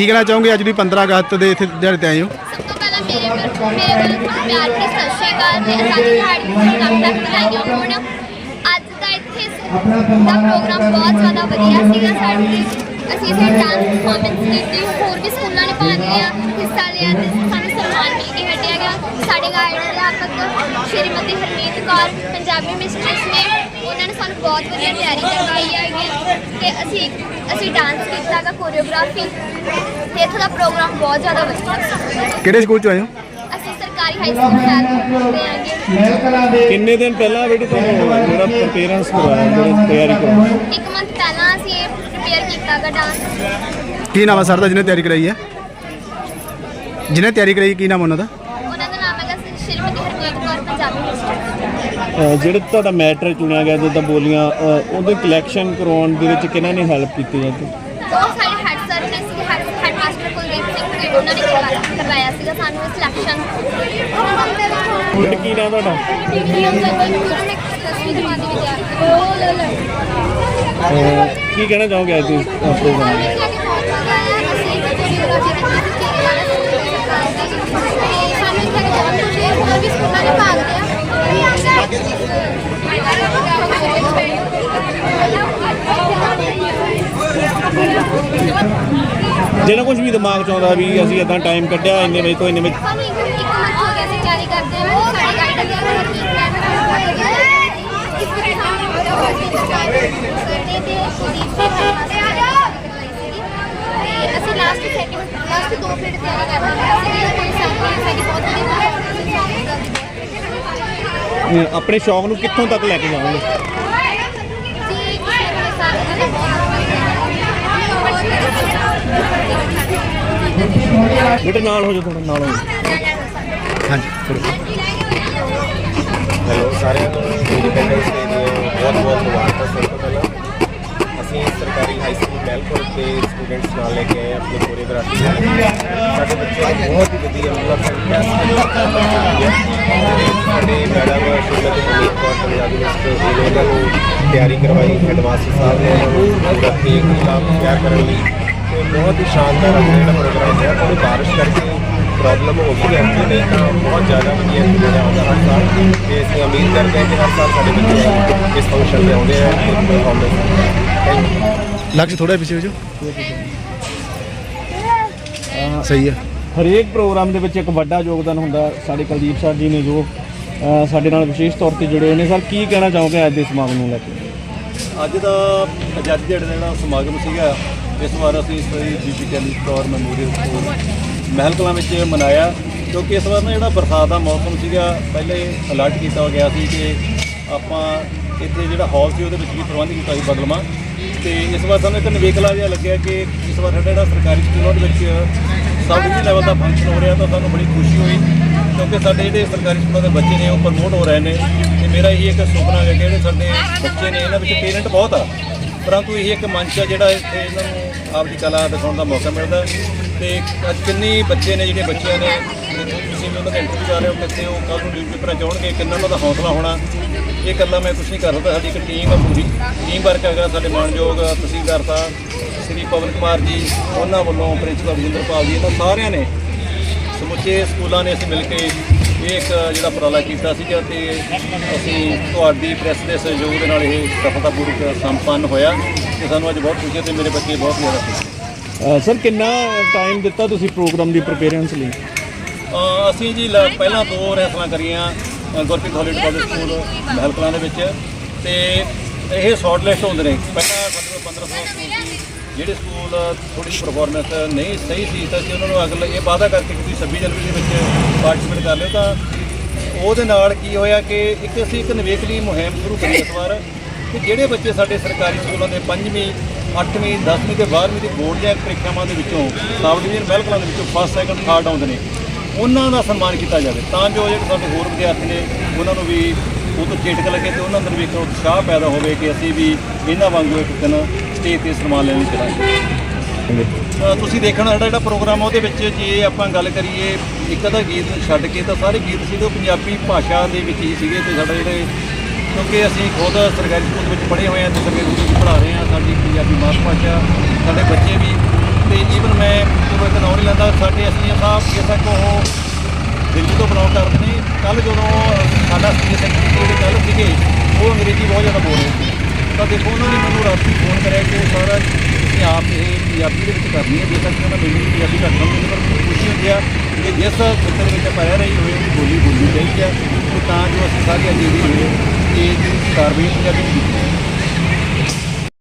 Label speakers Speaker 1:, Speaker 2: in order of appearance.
Speaker 1: ਕੀ ਕਹਿਣਾ ਚਾਹੋਗੇ? ਅੱਜ ਦੀ 15 ਅਗਸਤ ਦੇ ਇੱਥੇ ਦਿਹਾੜੇ ਤੇ ਆਏ ਹੋ।
Speaker 2: ਸਭ ਤੋਂ ਪਹਿਲਾਂ ਮੇਰੇ ਵੱਲ- ਮੇਰੇ ਵੱਲੋਂ ਤੁਹਾਨੂੰ ਪਿਆਰ ਭਰੀ ਸਤਿ ਸ਼੍ਰੀ ਅਕਾਲ। ਤੇ ਆਜ਼ਾਦੀ ਦਿਹਾੜੇ ਦੀਆਂ ਲੱਖ ਲੱਖ ਵਧਾਈਆਂ ਹੋਣ ਅੱਜ ਦਾ ਇੱਥੇ ਸ- ਦਾ ਪ੍ਰੋਗਰਾਮ ਬਹੁਤ ਜ਼ਿਆਦਾ ਵਧੀਆ ਸੀਗਾ ਸਾਡੇ ਅਸੀਂ ਇੱਥੇ ਡਾਂਸ ਪਰਫਾਰਮੈਂਸ ਕੀਤੀ। ਹੋਰ ਵੀ ਸਕੂਲਾਂ ਨੇ ਭਾਗ ਲਿਆ ਹਿੱਸਾ ਲਿਆ ਤੇ ਸਾਨੂੰ ਸਨਮਾਨ ਮਿਲ ਕੇ ਹਟਿਆ ਗਿਆ। ਸਾਡੇ ਗਾਈਡ ਅਧਿਆਪਕ ਸ਼੍ਰੀਮਤੀ ਹਰਮੀਤ ਕੌਰ ਪੰਜਾਬੀ ਮਿਸਟਰਸ ਨੇ ਉਹਨਾਂ ਨੇ ਸਾਨੂੰ ਬਹੁਤ ਵਧੀਆ ਤਿਆਰੀ ਕਰਵਾਈ ਹੈਗੀ ਤੇ ਅਸੀਂ ਅਸੀਂ ਡਾਂਸ ਕੀਤਾ ਗਾ ਕੋਰੀਓਗ੍ਰਾਫੀ ਤੇ ਇੱਥੋਂ ਦਾ ਪ੍ਰੋਗਰਾਮ ਬਹੁਤ ਜ਼ਿਆਦਾ ਵਧੀਆ ਸੀ।
Speaker 1: ਕਿਹੜੇ ਸਕੂਲ ਚ ਆਏ ਹੋ?
Speaker 2: ਅਸੀਂ ਸਰਕਾਰੀ ਹਾਈ ਸਕੂਲ ਚਾਰ ਦੇ ਆਂਗੇ
Speaker 3: ਕਿੰਨੇ ਦਿਨ ਪਹਿਲਾਂ ਬੇਟੀ ਤੁਹਾਨੂੰ ਜਿਹੜਾ ਪੇਰੈਂਟਸ ਕਰਵਾਇਆ ਜਿਹੜਾ ਤਿਆਰੀ ਕਰਵਾਈ?
Speaker 2: ਇੱਕ ਮੰਥ ਪਹਿਲਾਂ ਅਸੀਂ ਇਹ ਪ੍ਰਪੇਅਰ ਕੀਤਾ ਗਾ ਡਾਂਸ
Speaker 1: ਕੀ ਨਾਮ ਹੈ ਸਰ ਦਾ ਜਿਹਨੇ ਤਿਆਰੀ ਕਰਾਈ ਹੈ? ਜਿਹਨੇ ਤਿਆਰੀ ਕਰਾਈ ਕੀ ਨਾਮ ਉਹਨਾਂ ਦਾ?
Speaker 2: ਸ਼੍ਰੀਮਤੀ ਹਰਮੀਤ ਕੌਰ ਪੰਜਾਬੀ
Speaker 3: ਅਹ ਜਿਹੜਾ ਤੁਹਾਡਾ ਮੈਟਰ ਚੁਣਿਆ ਗਿਆ ਜਿੱਦਾਂ ਬੋਲੀਆਂ ਅਹ ਉਹਦੇ ਕਲੈਕਸ਼ਨ ਕਰਵਾਉਣ ਦੇ ਵਿੱਚ ਕਿਹਨਾਂ ਨੇ ਹੈਲਪ ਕੀਤੀ ਹੈ
Speaker 2: ਉਹ ਸਾਡੇ ਹੈਡ ਸਰ ਨੇ ਸੀ head head master Kuldeep Singh ਨੇ ਉਹਨਾਂ ਨੇ ਕਰਵਾਇਆ ਕਰਵਾਇਆ ਸੀਗਾ ਸਾਨੂੰ ਸਿਲੈਕਸ਼ਨ
Speaker 3: ਬੇਟੀ ਕੀ ਨਾਮ ਤੁਹਾਡਾ? ਅਹ ਕੀ ਕਹਿਣਾ ਚਾਹੋਗੇ ਅੱਜ ਦੇ ਪ੍ਰੋਗਰਾਮ ਵੀ ਦਿਮਾਗ 'ਚ ਆਉਂਦਾ ਵੀ ਅਸੀਂ ਇਦਾਂ ਟਾਈਮ ਕੱਢਿਆ ਇੰਨੇ ਵਜੇ ਤੋਂ ਇੰਨੇ ਵਜੇ
Speaker 2: ਸਾਨੂੰ ਇੱਕ ਇੱਕ ਮੰਥ ਹੋ ਗਿਆ ਸੀ ਤਿਆਰੀ ਕਰਦੇ ਹਾਂ ਸਾਡੇ ਗਾਈਡ ਅੱਗੇ ਹਰਮੀਤ ਮੈਮ ਇਸ ਵਿੱਚ ਸਾਨੂੰ ਬੜਾ ਹੋ। ਗਿਆ ਸਾਡੇ ਤੇ ਕੁਲਦੀਪ ਸਿੰਘ ਤੇ ਅਸੀਂ ਲਾਸਟ ਸੈਕਿੰਡ ਲਾਸਟ ਦੋ ਪੀਰੀਅਡ ਤਿਆਰੀ ਕਰ ਰਹੇ ਸੀ ਕੋਈ ਸਾਡੀ ਸਾਡੀ ਬਹੁਤ ਵਧੀਆ
Speaker 3: ਆਪਣੇ ਸ਼ੌਕ ਨੂੰ ਕਿੱਥੋਂ ਤੱਕ ਲੈ ਕੇ ਜਾਓਗੇ?
Speaker 2: ਜੀ ਮੇਰੇ ਸਾਥ ਨੇ
Speaker 3: ਬੇਟੇ ਨਾਲ ਹੋ ਜਾ ਥੋੜਾ ਨਾਲ ਹੋ।
Speaker 1: ਹਾਂਜੀ।
Speaker 4: ਹੈਲੋ ਸਾਰਿਆਂ ਨੂੰ ਇੰਡੀਪੈਂਡੈਂਸ ਡੇ ਦੀਆਂ ਬਹੁਤ ਬਹੁਤ ਮੁਬਾਰਕਾਂ ਸਭ ਤੋਂ ਪਹਿਲਾਂ ਅਸੀਂ ਸਰਕਾਰੀ ਹਾਈ ਸਕੂਲ ਮੈਲਪੁਰ ਦੇ ਸਟੂਡੈਂਟਸ ਨਾਲ ਲੈ ਕੇ ਆਏ ਆਪਣੀ ਕੋਰੀਓਗ੍ਰਾਫੀ ਸਾਡੇ ਬੱਚੇ ਬਹੁਤ ਹੀ ਵਧੀਆ ਮਤਲਬ ਸਾਡੇ ਮੈਡਮ ਸ਼੍ਰੀਮਤੀ ਮਨੀਤ ਕੌਰ ਪੰਜਾਬੀ ਮਿਸਟਰ ਜੀ ਨੇ ਇਹਨਾਂ ਨੂੰ ਤਿਆਰੀ ਕਰਵਾਈ ਹੈਡਮਾਸਟਰ ਸਾਹਿਬ ਨੇ ਇਹਨਾਂ ਨੂੰ ਪੂਰਾ ਕੇਕ ਗੁਲਾਬ ਤਿਆਰ ਕਰਨ ਲਈ ਬਹੁਤ ਹੀ ਸ਼ਾਨਦਾਰ ਆਪਣਾ ਜਿਹੜਾ ਪ੍ਰੋਗਰਾਮ ਹੋਇਆ ਥੋੜੀ ਬਾਰਿਸ਼ ਕਰਕੇ ਪ੍ਰੋਬਲਮ ਹੋ ਗਈ ਹੈ ਕਿ ਨਹੀਂ ਤਾਂ ਬਹੁਤ ਜ਼ਿਆਦਾ ਵਧੀਆ ਜਿਹੜਾ ਆਉਂਦਾ ਹਰ ਸਾਲ। ਤੇ ਅਸੀਂ ਉਮੀਦ ਕਰਦੇ ਹਾਂ ਕਿ ਹਰ ਸਾਲ ਸਾਡੇ ਬੱਚੇ ਇਸ ਫੰਕਸ਼ਨ ਤੇ ਆਉਂਦੇ ਆ ਤੇ ਪਰਫਾਰਮੈਂਸ
Speaker 1: ਲਕਸ਼ ਥੋੜਾ ਪਿੱਛੇ ਹੋ ਜਾਓ। ਸਹੀ ਹੈ।
Speaker 3: ਹਰੇਕ ਪ੍ਰੋਗਰਾਮ ਦੇ ਵਿੱਚ ਇੱਕ ਵੱਡਾ ਯੋਗਦਾਨ ਹੁੰਦਾ ਸਾਡੇ ਕੁਲਦੀਪ ਸਰ ਜੀ ਨੇ ਜੋ ਸਾਡੇ ਨਾਲ ਵਿਸ਼ੇਸ਼ ਤੌਰ ਤੇ ਜੁੜੇ ਹੋਏ ਨੇ। ਸਰ ਕੀ ਕਹਿਣਾ ਚਾਹੋਗੇ ਅੱਜ ਦੇ ਸਮਾਗਮ ਨੂੰ ਲੈ ਕੇ?
Speaker 5: ਅੱਜ ਦਾ ਆਜ਼ਾਦੀ ਦਿਹਾੜੇ ਦਾ ਜਿਹੜਾ ਸਮਾਗਮ ਸੀਗਾ ਇਸ ਵਾਰ ਅਸੀਂ ਇਸ ਵਾਰੀ ਬੀਬੀ ਕੈਲੀ ਕੌਰ ਮੈਮੋਰੀਅਲ ਸਕੂਲ ਮਹਿਲ ਕਲਾਂ ਵਿੱਚ ਮਨਾਇਆ, ਕਿਉਂਕਿ ਇਸ ਵਾਰ ਨਾ ਜਿਹੜਾ ਬਰਸਾਤ ਦਾ ਮੌਸਮ ਸੀਗਾ, ਪਹਿਲੇ ਅਲਰਟ ਕੀਤਾ ਗਿਆ ਸੀ ਕਿ ਆਪਾਂ ਇੱਥੇ ਜਿਹੜਾ ਹਾਲ ਸੀ ਉਹਦੇ ਵਿੱਚ ਵੀ ਪ੍ਰਬੰਧ ਕੀਤਾ ਸੀ ਬਦਲਵਾਂ ਤੇ ਇਸ ਵਾਰ ਸਾਨੂੰ ਇੱਕ ਨਿਵੇਕਲਾ ਜਿਹਾ ਲੱਗਿਆ ਕਿ ਇਸ ਵਾਰ ਸਾਡਾ ਜਿਹੜਾ ਸਰਕਾਰੀ ਸਕੂਲਾਂ ਦੇ ਵਿੱਚ ਸਬ ਡਿਵੀਜ਼ਨ ਲੈਵਲ ਦਾ ਫੰਕਸ਼ਨ ਹੋ ਰਿਹਾ, ਤਾਂ ਸਾਨੂੰ ਬੜੀ ਖੁਸ਼ੀ ਹੋਈ, ਕਿਉਂਕਿ ਸਾਡੇ ਜਿਹੜੇ ਸਰਕਾਰੀ ਸਕੂਲਾਂ ਦੇ ਬੱਚੇ ਨੇ, ਉਹ ਪ੍ਰਮੋਟ ਹੋ ਰਹੇ ਨੇ। ਤੇ ਮੇਰਾ ਇਹ ਇੱਕ ਸੁਪਨਾ ਹੈ ਕਿ ਜਿਹੜੇ ਸਾਡੇ ਬੱਚੇ ਨੇ, ਇਹਨਾਂ ਵਿੱਚ ਪੇਰੈਂਟ ਬਹੁਤ ਆ। ਪਰੰਤੂ ਇਹ ਇੱਕ ਮੰਚ ਆ ਜਿਹੜਾ ਇੱਥੇ ਇਹਨਾਂ ਨੂੰ ਆਪਦੀ ਕਲਾ ਦਿਖਾਉਣ ਦਾ ਮੌਕਾ ਮਿਲਦਾ ਤੇ ਅੱਜ ਕਿੰਨੇ ਬੱਚੇ ਨੇ ਜਿਹੜੇ ਬੱਚਿਆਂ ਨੇ, ਤੁਸੀਂ ਵੀ ਉਹਨਾਂ ਦਾ ਇੰਟਰਵਿਊ ਕਰ ਰਹੇ ਹੋ, ਕਿੱਥੇ ਉਹ ਕੱਲ ਨੂੰ ਡਿਊਟੀ ਪੇਪਰਾਂ 'ਚ ਆਉਣਗੇ ਕਿੰਨਾ ਉਹਨਾਂ ਦਾ ਹੌਸਲਾ ਹੋਣਾ। ਇਹ ਇਕੱਲਾ ਮੈਂ ਕੁਝ ਨਹੀਂ ਕਰ ਸਕਦਾ, ਸਾਡੀ ਇੱਕ ਟੀਮ ਆ ਪੂਰੀ। ਟੀਮ ਵਰਕ ਹੈਗਾ ਸਾਡੇ ਮਾਨਯੋਗ ਤਹਿਸੀਲਦਾਰ ਸਾਹਿਬ, ਸ੍ਰੀ ਪਵਨ ਕੁਮਾਰ ਜੀ, ਉਹਨਾਂ ਵੱਲੋਂ ਪ੍ਰਿੰਸੀਪਲ ਰਜਿੰਦਰਪਾਲ ਜੀ, ਇਹਨਾਂ ਸਾਰਿਆਂ ਨੇ ਸਮੁੱਚੇ ਸਕੂਲਾਂ ਨੇ ਅਸੀਂ ਮਿਲ ਕੇ ਇਹ ਇੱਕ ਜਿਹੜਾ ਉਪਰਾਲਾ ਕੀਤਾ ਸੀਗਾ ਤੇ ਅਸੀਂ ਤੁਹਾਡੀ ਪ੍ਰੈਸ ਦੇ ਸਹਿਯੋਗ ਦੇ ਨਾਲ ਇਹ ਸਫਲਤਾਪੂਰਵਕ ਸੰਪੰਨ ਹੋਇਆ ਤੇ ਸਾਨੂੰ ਅੱਜ ਬਹੁਤ ਖੁਸ਼ੀ ਹੈ ਤੇ ਮੇਰੇ ਬੱਚੇ ਬਹੁਤ ਜ਼ਿਆਦਾ ਖੁਸ਼
Speaker 3: ਸਰ ਕਿੰਨਾ ਟਾਈਮ ਦਿੱਤਾ ਤੁਸੀਂ ਪ੍ਰੋਗਰਾਮ ਦੀ ਪ੍ਰੀਪੇਅਰੈਂਸ ਲਈ?
Speaker 5: ਅਸੀਂ ਜੀ ਲ- ਪਹਿਲਾਂ ਦੋ ਰੈਸਲਾਂ ਕਰੀਆਂ Gurpreet holiday public school Mahal Kalan ਦੇ ਵਿੱਚ ਤੇ ਇਹ ਸ਼ਾਰਟ ਲਿਸਟ ਹੁੰਦੇ ਨੇ। ਪਹਿਲਾਂ ਸਾਡੇ ਕੋਲ 1500 ਸਕੂਲ ਸੀ ਜਿਹੜੇ ਸਕੂਲ ਥੋੜੀ ਜਿਹੀ ਪਰਫਾਰਮੈਂਸ ਨਹੀਂ ਸਹੀ ਸੀ, ਤਾਂ ਅਸੀਂ ਉਹਨਾਂ ਨੂੰ ਅਗਲੇ ਇਹ ਵਾਅਦਾ ਕਰਕੇ ਕਿ ਤੁਸੀਂ 26 ਜਨਵਰੀ ਦੇ ਵਿੱਚ ਪਾਰਟਿਸਿਪੇਟ ਕਰ ਲਿਓ। ਤਾਂ ਉਹਦੇ ਨਾਲ ਕੀ ਹੋਇਆ ਕਿ ਇੱਕ ਅਸੀਂ ਇੱਕ ਨਿਵੇਕਲੀ ਮੁਹਿੰਮ ਸ਼ੁਰੂ ਕਰੀ ਇਸ ਵਾਰ ਕਿ ਜਿਹੜੇ ਬੱਚੇ ਸਾਡੇ ਸਰਕਾਰੀ ਸਕੂਲਾਂ ਦੇ 5ਵੀਂ 8ਵੀਂ 10ਵੀਂ ਤੇ 12ਵੀਂ ਦੀ ਬੋਰਡ ਦੀਆਂ ਪ੍ਰੀਖਿਆਵਾਂ ਦੇ ਵਿੱਚੋਂ, ਸਬ ਡਿਵੀਜ਼ਨ ਮਹਿਲ ਦੇ ਵਿੱਚੋਂ ਫਸਟ ਸੈਕੰਡ ਥਰਡ ਆਉਂਦੇ ਨੇ। ਉਹਨਾਂ ਦਾ ਸਨਮਾਨ ਕੀਤਾ ਜਾਵੇ। ਤਾਂ ਜੋ ਜਿਹੜੇ ਸਾਡੇ ਹੋਰ ਵਿਦਿਆਰਥੀ ਨੇ, ਉਹਨਾਂ ਨੂੰ ਵੀ ਉਹ ਤੋਂ ਚੇਟਕ ਲੱਗੇ ਤੇ ਉਹਨਾਂ ਅੰਦਰ ਵੀ ਇੱਕ ਉਤਸ਼ਾਹ ਪੈਦਾ ਹੋਵੇ ਕਿ ਅਸੀਂ ਵੀ ਇਹਨਾਂ ਵਾਂਗੂ ਇੱਕ ਦਿਨ ਸਟੇਜ ਤੇ ਸਨਮਾਨ ਲੈਣ ਲਈ ਚਲਾਂਗੇ ਅ, ਤੁਸੀਂ ਦੇਖਣਾ ਸਾਡਾ ਜਿਹੜਾ ਪ੍ਰੋਗਰਾਮ ਆ ਉਹਦੇ ਵਿੱਚ ਜੇ ਆਪਾਂ ਗੱਲ ਕਰੀਏ ਇੱਕ ਅੱਧਾ ਗੀਤ ਛੱਡ ਕੇ ਤਾਂ ਸਾਰੇ ਗੀਤ ਸੀਗੇ ਉਹ ਪੰਜਾਬੀ ਭਾਸ਼ਾ ਦੇ ਵਿੱਚ ਹੀ ਸੀਗੇ ਤੇ ਸਾਡੇ ਜਿਹੜੇ ਕਿਉਂਕਿ ਅਸੀਂ ਖੁਦ ਸਰਕਾਰੀ ਸਕੂਲ ਵਿੱਚ ਪੜ੍ਹੇ ਹੋਏ ਹਾਂ ਤੇ ਸਰਕਾਰੀ ਸਕੂਲ ਪੜ੍ਹਾ ਰਹੇ ਹਾਂ ਸਾਡੀ ਪੰਜਾਬੀ ਮਾਤ ਭਾਸ਼ਾ ਸਾਡੇ ਬੱਚੇ ਵੀ। ਤੇ ਈਵਨ ਮੈਂ ਬੇਸ਼ੱਕ ਉਹ ਦਿੱਲੀ ਤੋਂ ਬਿਲੋਂਗ ਕਰਦੇ ਨੇ। ਕੱਲ ਜਦੋਂ ਸਾਡਾ ਸਟੇਟ ਸੈਕਟਰੀ ਜਿਹੜੇ ਕੱਲ ਸੀਗੇ ਉਹ ਅੰਗਰੇਜ਼ੀ ਬਹੁਤ ਜ਼ਿਆਦਾ ਬੋਲ ਰਹੇ ਸੀ। ਤਾਂ ਦੇਖੋ, ਉਹਨਾਂ ਨੇ ਮੈਨੂੰ ਰਾਤੀ ਫੋਨ ਕਰਿਆ ਕਿ ਸਾਰਾ ਤੁਸੀਂ ਆਪ ਇਹ ਪੰਜਾਬੀ ਦੇ ਵਿੱਚ ਕਰਨੀ ਹੈ ਜੇਕਰ ਕਿ ਉਹਨਾਂ ਮੈਨੂੰ ਪੰਜਾਬੀ ਕਰਨਾ ਸਮਝਦੇ ਪਰ ਮੈਨੂੰ ਖੁਸ਼ੀ ਹੁੰਦੀ ਆ ਕਿ ਜਿਸ ਖੇਤਰ ਵਿੱਚ ਆਪਾਂ ਰਹੀ ਰਹੇ ਹੋਏ ਉਹਦੀ ਬੋਲੀ ਬੋਲੀ ਚਾਹੀਦੀ ਹੈ, ਤਾਂ ਜੋ ਅਸੀਂ ਸਾਰੀ ਜਿਹੜੀ ਹੋਏ ਇਹ ਕਾਰਵਾਈ ਪੰਜਾਬੀ ਵਿੱਚ